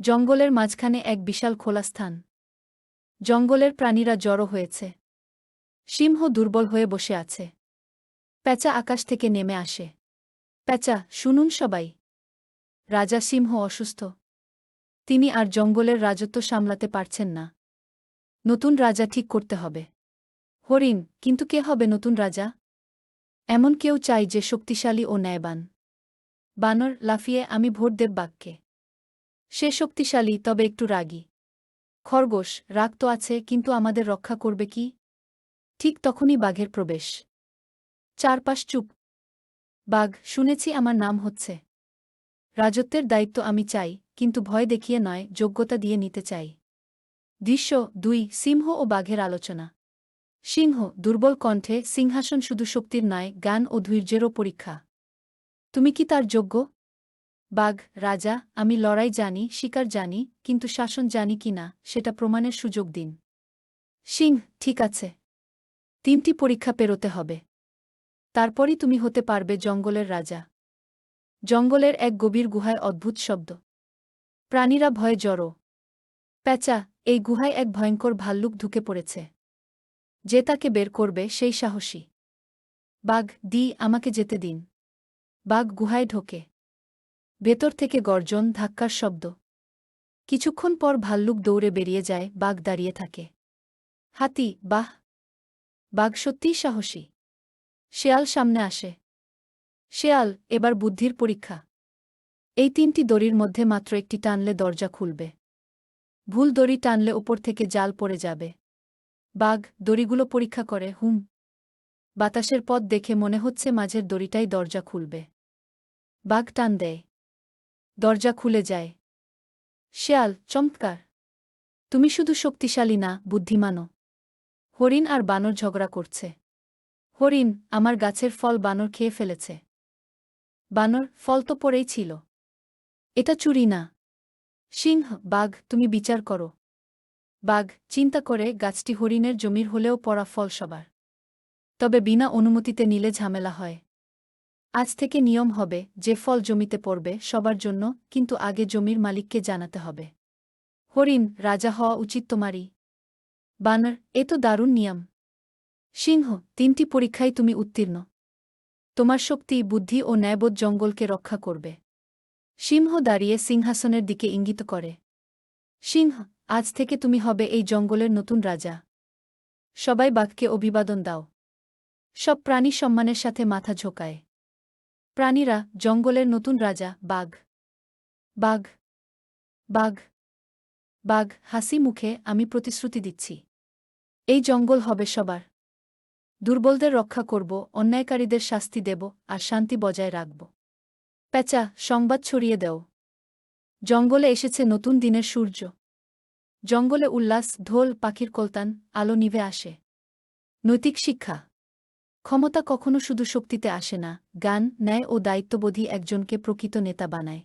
জঙ্গলের মাঝখানে এক বিশাল খোলা স্থান। জঙ্গলের প্রাণীরা জড়ো হয়েছে। সিংহ দুর্বল হয়ে বসে আছে। প্যাঁচা আকাশ থেকে নেমে আসে। প্যাঁচা, শুনুন সবাই। রাজা সিংহ অসুস্থ। তিনি আর জঙ্গলের রাজত্ব সামলাতে পারছেন না। নতুন রাজা ঠিক করতে হবে। হরিণ, কিন্তু কে হবে নতুন রাজা? এমন কেউ চাই যে শক্তিশালী ও ন্যায়বান। বানর, লাফিয়ে আমি ভোট দেব বাঘকে সে শক্তিশালী, তবে একটু রাগী। খরগোশ, রাগ তো আছে, কিন্তু আমাদের রক্ষা করবে কি? ঠিক তখনই বাঘের প্রবেশ। চারপাশ চুপ। বাঘ, শুনেছি আমার নাম হচ্ছে। রাজত্বের দায়িত্ব আমি চাই, কিন্তু ভয় দেখিয়ে নয়, যোগ্যতা দিয়ে নিতে চাই। দৃশ্য দুই, সিংহ ও বাঘের আলোচনা। সিংহ, দুর্বল কণ্ঠে, সিংহাসন শুধু শক্তির নয়, জ্ঞান ও ধৈর্যেরও পরীক্ষা। তুমি কি তার যোগ্য? বাঘ, রাজা, আমি লড়াই জানি, শিকার জানি, কিন্তু শাসন জানি কি না, সেটা প্রমাণের সুযোগ দিন। সিংহ ঠিক আছে। তিনটি পরীক্ষা পেরোতে হবে। তারপরই তুমি হতে পারবে জঙ্গলের রাজা। জঙ্গলের এক গভীর গুহায় অদ্ভুত শব্দ। প্রাণীরা ভয়ে জড়ো। প্যাঁচা, এই গুহায় এক ভয়ঙ্কর ভাল্লুক ঢুকে পড়েছে। যে তাকে বের করবে, সেই সাহসী। বাঘ দি আমাকে যেতে দিন। বাঘ গুহায় ঢোকে। ভেতর থেকে গর্জন, ধাক্কার শব্দ। কিছুক্ষণ পর ভাল্লুক দৌড়ে বেরিয়ে যায়, বাঘ দাঁড়িয়ে থাকে। হাতি, বাহ! বাঘ সত্যিই সাহসী। শেয়াল সামনে আসে। শেয়াল, এবার বুদ্ধির পরীক্ষা। এই তিনটি দড়ির মধ্যে মাত্র একটি টানলে দরজা খুলবে। ভুল দড়ি টানলে ওপর থেকে জাল পড়ে যাবে। বাঘ দড়িগুলো পরীক্ষা করে, হুম। বাতাসের পথ দেখে মনে হচ্ছে মাঝের দড়িটাই দরজা খুলবে। বাঘ টান দেয়। দরজা খুলে যায়। শেয়াল, চমৎকার। তুমি শুধু শক্তিশালী না, বুদ্ধিমানও। হরিণ আর বানর ঝগড়া করছে। হরিণ, আমার গাছের ফল বানর খেয়ে ফেলেছে। বানর, ফল তো পড়েই ছিল। এটা চুরি না। সিংহ, বাঘ, তুমি বিচার করো। বাঘ, চিন্তা করে গাছটি হরিণের জমির হলেও পড়া ফল সবার। তবে বিনা অনুমতিতে নিলে ঝামেলা হয়। আজ থেকে নিয়ম হবে, যে ফল জমিতে পড়বে সবার জন্য, কিন্তু আগে জমির মালিককে জানাতে হবে। হরিণ, রাজা হওয়া উচিত তোমারই। বানর, এ তো দারুণ নিয়ম। সিংহ, তিনটি পরীক্ষায় তুমি উত্তীর্ণ। তোমার শক্তি, বুদ্ধি ও ন্যায়বোধ জঙ্গলকে রক্ষা করবে। সিংহ দাঁড়িয়ে সিংহাসনের দিকে ইঙ্গিত করে। সিংহ, আজ থেকে তুমি হবে এই জঙ্গলের নতুন রাজা। সবাই বাঘকে অভিবাদন দাও। সব প্রাণী সম্মানের সাথে মাথা ঝোকায়। প্রাণীরা জঙ্গলের নতুন রাজা, বাঘ। বাঘ। বাঘ। বাঘ, হাসি মুখে আমি প্রতিশ্রুতি দিচ্ছি। এই জঙ্গল হবে সবার। দুর্বলদের রক্ষা করব, অন্যায়কারীদের শাস্তি দেব, আর শান্তি বজায় রাখব। প্যাঁচা, সংবাদ ছড়িয়ে দেও। জঙ্গলে এসেছে নতুন দিনের সূর্য। জঙ্গলে উল্লাস, ঢোল, পাখির কলতান, আলো নিভে আসে। নৈতিক শিক্ষা। ক্ষমতা কখনো শুধু শক্তিতে আসে না গান ন্যায় ও দায়িত্ববোধী একজনকে প্রকৃত নেতা বানায়।